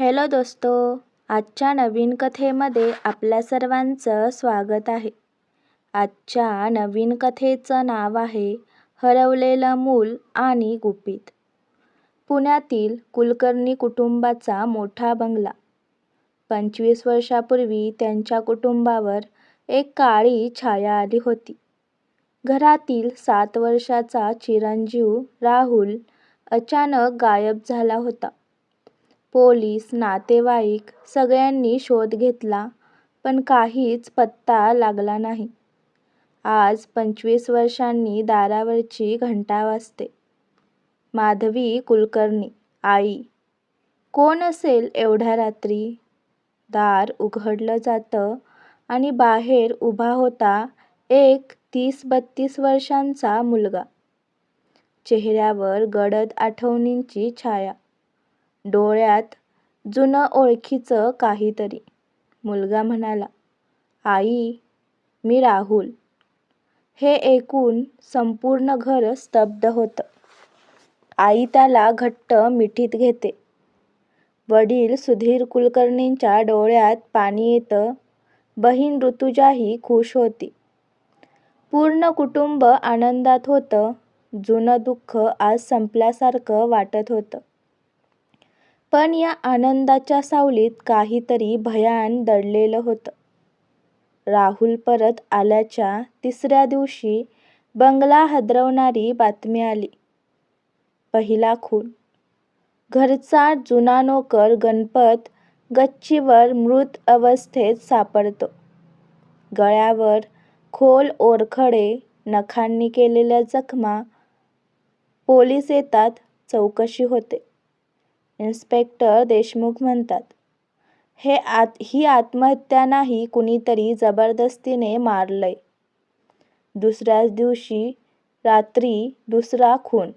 Hello दोस्तो आजच्या नवीन कथेमध्ये आपल्या सर्वांचं स्वागत आहे. आजच्या नवीन कथेचं नाव आहे हरवलेलं मूल आणि गुपित. पुण्यातील कुलकर्णी कुटुंबाचा मोठा बंगला. पंचवीस वर्षापूर्वी त्यांच्या कुटुंबावर एक काळी छाया आली होती. घरातील सात वर्षाचा चिरंजीव राहुल अचानक गायब झाला होता. पोलीस नातेवाईक सगळ्यांनी शोध घेतला पण काहीच पत्ता लागला नाही. आज पंचवीस वर्षांनी दारावरची घंटा वाजते. माधवी कुलकर्णी आई कोण असेल एवढ्या रात्री? दार उघडलं जातं आणि बाहेर उभा होता एक तीस बत्तीस वर्षांचा मुलगा. चेहऱ्यावर गडद आठवणींची छाया. डोळ्यात जुनं ओळखीचं काहीतरी. मुलगा म्हणाला आई मी राहुल. हे ऐकून संपूर्ण घर स्तब्ध होतं. आई त्याला घट्ट मिठीत घेते. वडील सुधीर कुलकर्णींच्या डोळ्यात पाणी येतं. बहीण ऋतुजाही खुश होती. पूर्ण कुटुंब आनंदात होतं. जुनं दुःख आज संपल्यासारखं वाटत होतं. पण या आनंदाच्या सावलीत काहीतरी भयान दडलेलं होतं. राहुल परत आल्याच्या तिसऱ्या दिवशी बंगला हादरवणारी बातमी आली. पहिला खून. घरचा जुना नोकर गणपत गच्चीवर मृत अवस्थेत सापडतो. गळ्यावर खोल ओरखडे नखांनी केलेल्या जखमा पोलीस येतात चौकशी होते. इन्स्पेक्टर देशमुख म्हणतात. हे आत ही आत्महत्या नाही कुणीतरी जबरदस्तीने मारलंय. दुसऱ्याच दिवशी रात्री दुसरा खून.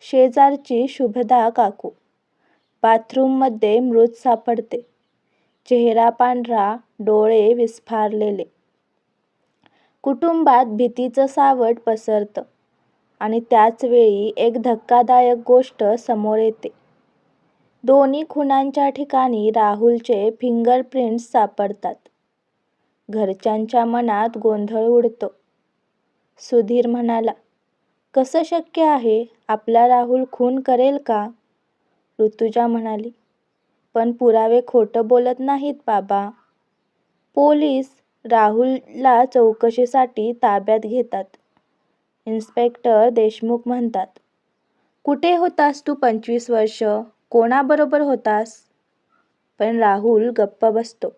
शेजारची शुभदा काकू. बाथरूममध्ये मृत सापडते. चेहरा पांढरा डोळे विस्फारलेले. कुटुंबात भीतीचं सावट पसरतं आणि त्याचवेळी एक धक्कादायक गोष्ट समोर येते. दोन्ही खुनांच्या ठिकाणी राहुलचे फिंगरप्रिंट्स सापडतात. घरच्यांच्या मनात गोंधळ उडतो. सुधीर म्हणाला कसं शक्य आहे? आपला राहुल खून करेल का? ऋतुजा म्हणाली पण पुरावे खोटं बोलत नाहीत बाबा. पोलीस राहुलला चौकशीसाठी ताब्यात घेतात. इन्स्पेक्टर देशमुख म्हणतात कुठे होतास तू पंचवीस वर्ष? कोणाबरोबर होतास? पण राहुल गप्प बसतो.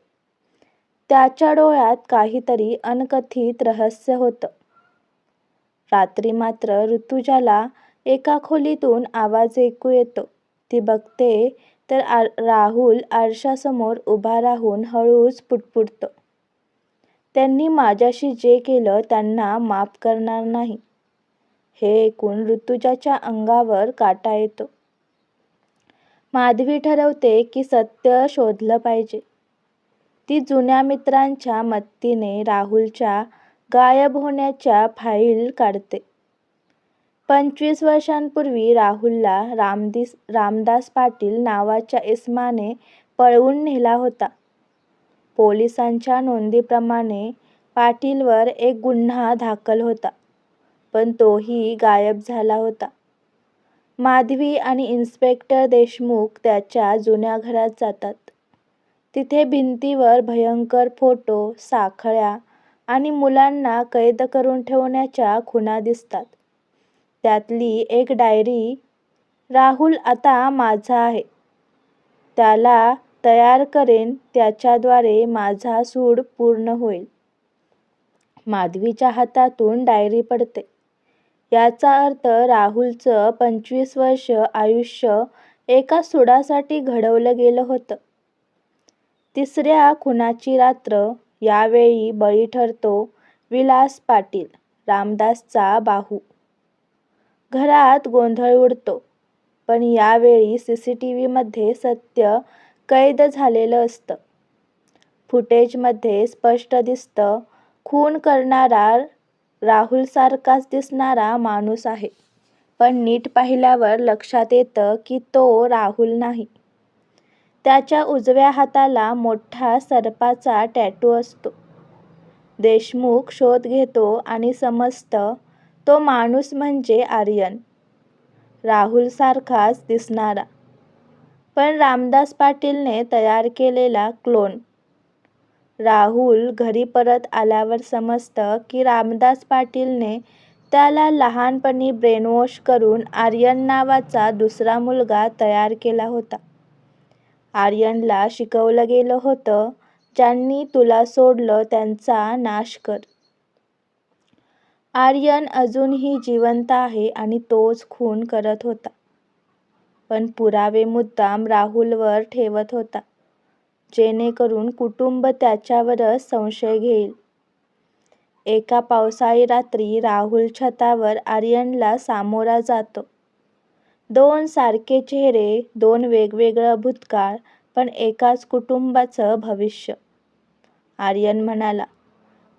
त्याच्या डोळ्यात काहीतरी अनकथित रहस्य होतं. रात्री मात्र ऋतुजाला एका खोलीतून आवाज ऐकू येतो. ती बघते तर राहुल आरशासमोर उभा राहून हळूच पुटपुटतो. त्यांनी माझ्याशी जे केलं त्यांना माफ करणार नाही. हे ऐकून ऋतुजाच्या अंगावर काटा येतो. माधवी ठरवते की सत्य शोधलं पाहिजे. ती जुन्या मित्रांच्या मदतीने राहुलच्या गायब होण्याच्या फाईल काढते. पंचवीस वर्षांपूर्वी राहुलला रामदिस रामदास पाटील नावाच्या इसमाने पळवून नेला होता. पोलिसांच्या नोंदीप्रमाणे पाटीलवर एक गुन्हा दाखल होता पण तोही गायब झाला होता. माधवी आणि इन्स्पेक्टर देशमुख त्याच्या जुन्या घरात जातात. तिथे भिंतीवर भयंकर फोटो साखळ्या आणि मुलांना कैद करून ठेवण्याच्या खुणा दिसतात. त्यातली एक डायरी राहुल आता माझा आहे. त्याला तयार करेन त्याच्याद्वारे माझा सूड पूर्ण होईल. माधवीच्या हातातून डायरी पडते. याचा अर्थ राहुलचं पंचवीस वर्ष आयुष्य एका सुडासाठी घडवलं गेलं होतं. तिसऱ्या खुनाची रात्र यावेळी बळी ठरतो विलास पाटील रामदासचा बाहू. घरात गोंधळ उडतो पण यावेळी सी सी टी व्हीमध्ये सत्य कैद झालेलं असतं. फुटेजमध्ये स्पष्ट दिसतं खून करणारा राहुलसारखाच दिसणारा माणूस आहे पण नीट पाहिल्यावर लक्षात येतं की तो राहुल नाही त्याच्या उजव्या हाताला मोठा सर्पाचा टॅटू असतो. देशमुख शोध घेतो आणि समजतं तो माणूस म्हणजे आर्यन. राहुलसारखाच दिसणारा, पण रामदास पाटीलने तयार केलेला क्लोन. राहुल घरी परत आल्यावर समजतं की रामदास पाटीलने त्याला लहानपणी ब्रेनवॉश करून आर्यन नावाचा दुसरा मुलगा तयार केला होता. आर्यनला शिकवलं गेलं होतं ज्यांनी तुला सोडलं त्यांचा नाश कर. आर्यन अजूनही जिवंत आहे आणि तोच खून करत होता. पण पुरावे मुद्दाम राहुलवर ठेवत होता, जेणेकरून कुटुंब त्याच्यावरच संशय घेईल. एका पावसाळी रात्री राहुल छतावर आर्यनला सामोरा जातो. दोन सारखे चेहरे, दोन वेगवेगळं भूतकाळ, पण एकाच कुटुंबाचं भविष्य. आर्यन म्हणाला,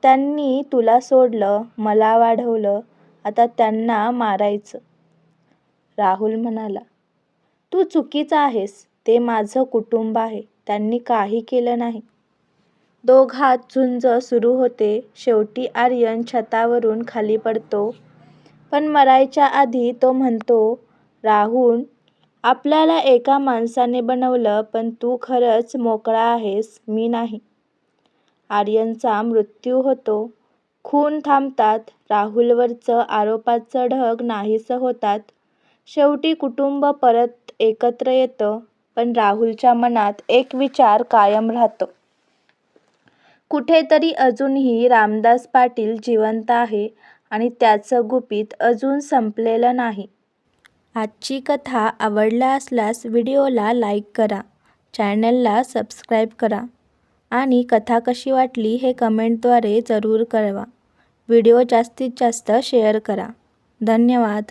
त्यांनी तुला सोडलं, मला वाढवलं, आता त्यांना मारायचं. राहुल म्हणाला, तू चुकीचा आहेस. ते माझं कुटुंब आहे. त्यांनी काही केलं नाही. दोघांत झुंज सुरू होते. शेवटी आर्यन छतावरून खाली पडतो. पण मरायच्या आधी तो म्हणतो, राहुल, आपल्याला एका माणसाने बनवलं, पण तू खरंच मोकळा आहेस, मी नाही. आर्यनचा मृत्यू होतो. खून थांबतात. राहुलवरचं आरोपांचं ढग नाहीसं होतात. शेवटी कुटुंब परत एकत्र येतं. पण राहुलच्या मनात एक विचार कायम राहतो. कुठेतरी अजूनही रामदास पाटील जिवंत आहे आणि त्याचं गुपित अजून संपलेलं नाही. आजची कथा आवडला असल्यास व्हिडिओला लाईक करा, चॅनलला सबस्क्राईब करा आणि कथा कशी वाटली हे कमेंटद्वारे जरूर कळवा. व्हिडिओ जास्तीत जास्त शेअर करा. धन्यवाद.